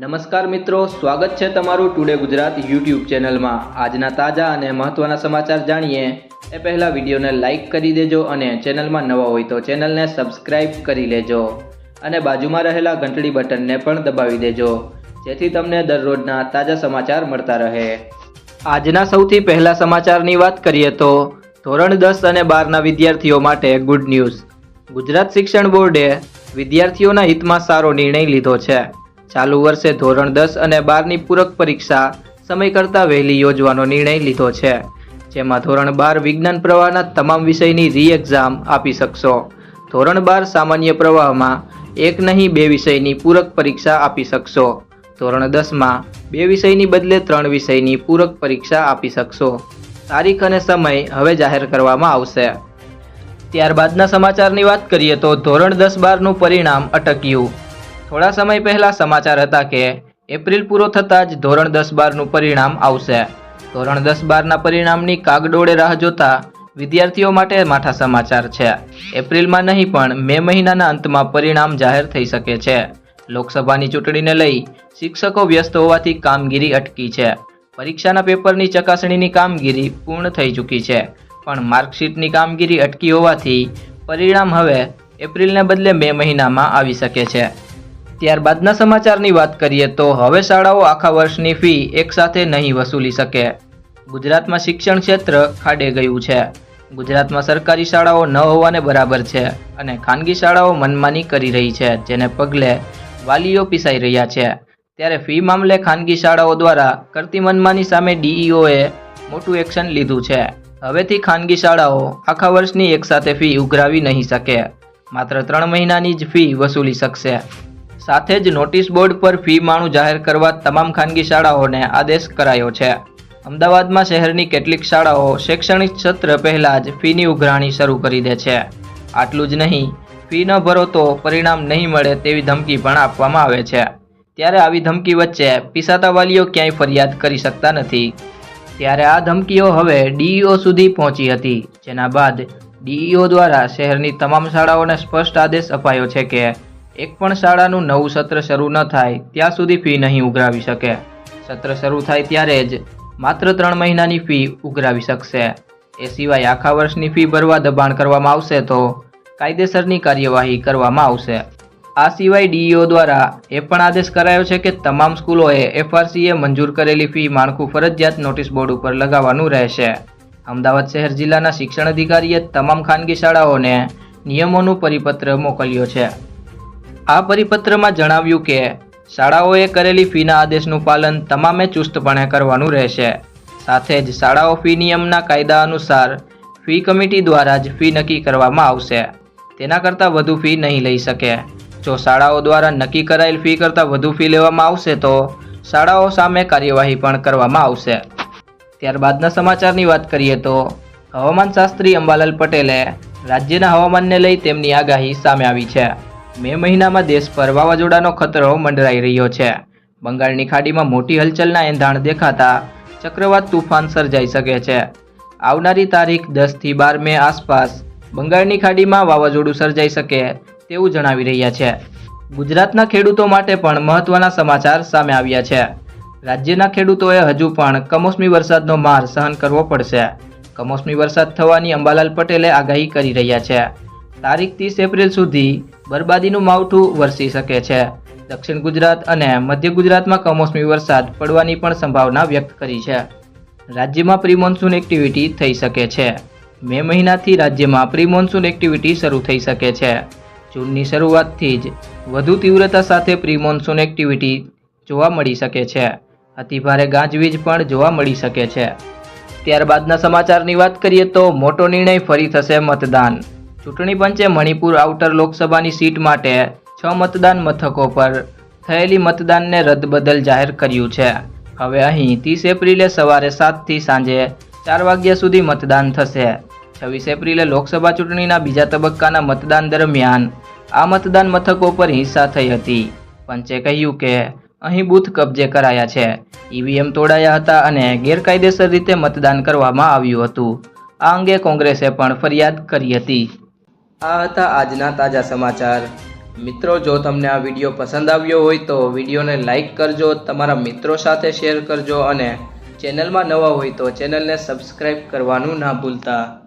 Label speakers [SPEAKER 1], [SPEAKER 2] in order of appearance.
[SPEAKER 1] નમસ્કાર મિત્રો, સ્વાગત છે તમારું ટુડે ગુજરાત યુટ્યુબ ચેનલમાં. આજના તાજા અને મહત્વના સમાચાર જાણીએ. એ પહેલાં વિડીયોને લાઇક કરી દેજો અને ચેનલમાં નવા હોય તો ચેનલને સબસ્ક્રાઇબ કરી લેજો. અને બાજુમાં રહેલા ઘંટડી બટનને પણ દબાવી દેજો, જેથી તમને દરરોજના તાજા સમાચાર મળતા રહે. આજના સૌથી પહેલા સમાચારની વાત કરીએ તો, ધોરણ દસ અને બારના વિદ્યાર્થીઓ માટે ગુડ ન્યૂઝ. ગુજરાત શિક્ષણ બોર્ડે વિદ્યાર્થીઓના હિતમાં સારો નિર્ણય લીધો છે. ચાલુ વર્ષે ધોરણ દસ અને બારની પૂરક પરીક્ષા સમય કરતાં વહેલી યોજવાનો નિર્ણય લીધો છે, જેમાં ધોરણ બાર વિજ્ઞાન પ્રવાહના તમામ વિષયની રી એક્ઝામ આપી શકશો. ધોરણ બાર સામાન્ય પ્રવાહમાં એક નહીં બે વિષયની પૂરક પરીક્ષા આપી શકશો. ધોરણ દસમાં બે વિષયની બદલે ત્રણ વિષયની પૂરક પરીક્ષા આપી શકશો. તારીખ અને સમય હવે જાહેર કરવામાં આવશે. ત્યારબાદના સમાચારની વાત કરીએ તો ધોરણ દસ બારનું પરિણામ અટક્યું. થોડા સમય પહેલા સમાચાર હતા કે એપ્રિલ પૂરો થતાં જ ધોરણ દસ બારનું પરિણામ આવશે. ધોરણ દસ બારના પરિણામની કાગડોળે રાહ જોતા વિદ્યાર્થીઓ માટે માઠા સમાચાર છે. એપ્રિલમાં નહીં પણ મે મહિનાના અંતમાં પરિણામ જાહેર થઈ શકે છે. લોકસભાની ચૂંટણીને લઈ શિક્ષકો વ્યસ્ત હોવાથી કામગીરી અટકી છે. પરીક્ષાના પેપરની ચકાસણીની કામગીરી પૂર્ણ થઈ ચૂકી છે. પણ માર્કશીટની કામગીરી અટકી હોવાથી પરિણામ હવે એપ્રિલને બદલે મે મહિનામાં આવી શકે છે. ત્યારબાદના સમાચારની વાત કરીએ તો હવે શાળાઓ આખા વર્ષની ફી એકસાથે નહીં વસૂલી શકે. ગુજરાતમાં શિક્ષણ ક્ષેત્ર ખાડે ગયું છે. ગુજરાતમાં સરકારી શાળાઓ ન હોવાને બરાબર છે અને ખાનગી શાળાઓ મનમાની કરી રહી છે, જેને પગલે વાલીઓ પીસાઈ રહ્યા છે. ત્યારે ફી મામલે ખાનગી શાળાઓ દ્વારા કરતી મનમાની સામે ડીઈઓએ મોટું એક્શન લીધું છે. હવેથી ખાનગી શાળાઓ આખા વર્ષની એકસાથે ફી ઉઘરાવી નહીં શકે. માત્ર ત્રણ મહિનાની જ ફી વસૂલી શકશે. સાથે જ નોટિસ બોર્ડ પર ફી માણું જાહેર કરવા તમામ ખાનગી શાળાઓને આદેશ કરાયો છે. અમદાવાદમાં શહેરની કેટલીક શાળાઓ શૈક્ષણિક સત્ર પહેલાં જ ફીની ઉઘરાણી શરૂ કરી દે છે. આટલું જ નહીં, ફી ન ભરો તો પરિણામ નહીં મળે તેવી ધમકી પણ આપવામાં આવે છે. ત્યારે આવી ધમકી વચ્ચે પીસાતા વાલીઓ ક્યાંય ફરિયાદ કરી શકતા નથી. ત્યારે આ ધમકીઓ હવે ડીઈઓ સુધી પહોંચી હતી, જેના બાદ ડીઈઓ દ્વારા શહેરની તમામ શાળાઓને સ્પષ્ટ આદેશ અપાયો છે કે એક પણ શાળાનું નવું સત્ર શરૂ ન થાય, ત્યાં સુધી ફી નહીં ઉઘરાવી શકે. સત્ર શરૂ થાય ત્યારે જ માત્ર ત્રણ મહિનાની ફી ઉઘરાવી શકશે. એ સિવાય આખા વર્ષની ફી ભરવા દબાણ કરવામાં આવશે તો કાયદેસરની કાર્યવાહી કરવામાં આવશે. આ સિવાય ડીઈઓ દ્વારા એ પણ આદેશ કરાયો છે કે તમામ સ્કૂલોએ એફઆરસીએ મંજૂર કરેલી ફી માળખું ફરજિયાત નોટિસ બોર્ડ ઉપર લગાવવાનું રહેશે. અમદાવાદ શહેર જિલ્લાના શિક્ષણ અધિકારીએ તમામ ખાનગી શાળાઓને નિયમોનું પરિપત્ર મોકલ્યો છે. આ પરિપત્રમાં જણાવ્યું કે, શાળાઓએ કરેલી ફીના આદેશનું પાલન તમામે ચુસ્તપણે કરવાનું રહેશે. સાથે જ શાળાઓ ફી નિયમના કાયદા અનુસાર ફી કમિટી દ્વારા જ ફી નક્કી કરવામાં આવશે. તેના કરતાં વધુ ફી નહીં લઈ શકે. જો શાળાઓ દ્વારા નક્કી કરાયેલ ફી કરતાં વધુ ફી લેવામાં આવશે તો શાળાઓ સામે કાર્યવાહી પણ કરવામાં આવશે. ત્યારબાદના સમાચારની વાત કરીએ તો, હવામાન શાસ્ત્રી અંબાલાલ પટેલે રાજ્યના હવામાનને લઈ તેમની આગાહી સામે આવી છે. મે મહિનામાં દેશભર વાવાઝોડાનો ખતરો મંડરાઈ રહ્યો છે. બંગાળની ખાડીમાં મોટી હલચલના એંધાણ દેખાતા ચક્રવાત તુફાન સર્જાઈ શકે છે. આવનારી તારીખ દસથી બાર મે આસપાસ બંગાળની ખાડીમાં વાવાઝોડું સર્જાઈ શકે તેવું જણાવી રહ્યા છે. ગુજરાતના ખેડૂતો માટે પણ મહત્વના સમાચાર સામે આવ્યા છે. રાજ્યના ખેડૂતોએ હજુ પણ કમોસમી વરસાદનો માર સહન કરવો પડશે. કમોસમી વરસાદ થવાની અંબાલાલ પટેલે આગાહી કરી રહ્યા છે. તારીખ ત્રીસ એપ્રિલ સુધી બરબાદીનું માવઠું વરસી શકે છે. દક્ષિણ ગુજરાત અને મધ્ય ગુજરાતમાં કમોસમી વરસાદ પડવાની પણ સંભાવના વ્યક્ત કરી છે. રાજ્યમાં પ્રી મોન્સૂન એક્ટિવિટી થઈ શકે છે. મે મહિનાથી રાજ્યમાં પ્રી મોન્સૂન એક્ટિવિટી શરૂ થઈ શકે છે. જૂનની શરૂઆતથી જ વધુ તીવ્રતા સાથે પ્રી મોન્સૂન એક્ટિવિટી જોવા મળી શકે છે. અતિભારે ગાજવીજ પણ જોવા મળી શકે છે. ત્યારબાદના સમાચારની વાત કરીએ તો મોટો નિર્ણય ફરી થશે મતદાન. ચૂંટણી પંચે મણિપુર આઉટર લોકસભાની સીટ માટે છ મતદાન મથકો પર થયેલી મતદાનને રદબદલ જાહેર કર્યું છે. હવે અહીં ત્રીસ એપ્રિલે સવારે સાતથી સાંજે ચાર વાગ્યા સુધી મતદાન થશે. છવ્વીસ એપ્રિલે લોકસભા ચૂંટણીના બીજા તબક્કાના મતદાન દરમિયાન આ મતદાન મથકો પર હિંસા થઈ હતી. પંચે કહ્યું કે અહીં બૂથ કબજે કરાયા છે. ઈવીએમ તોડાયા હતા અને ગેરકાયદેસર રીતે મતદાન કરવામાં આવ્યું હતું. આ અંગે કોંગ્રેસે પણ ફરિયાદ કરી હતી. આ હતા આજના તાજા સમાચાર. મિત્રો, જો તમને આ વીડિયો પસંદ આવ્યો હોય તો વિડીયોને લાઇક કરજો, તમારા મિત્રો સાથે શેર કરજો અને ચેનલમાં નવા હોય તો ચેનલને સબસ્ક્રાઈબ કરવાનું ના ભૂલતા.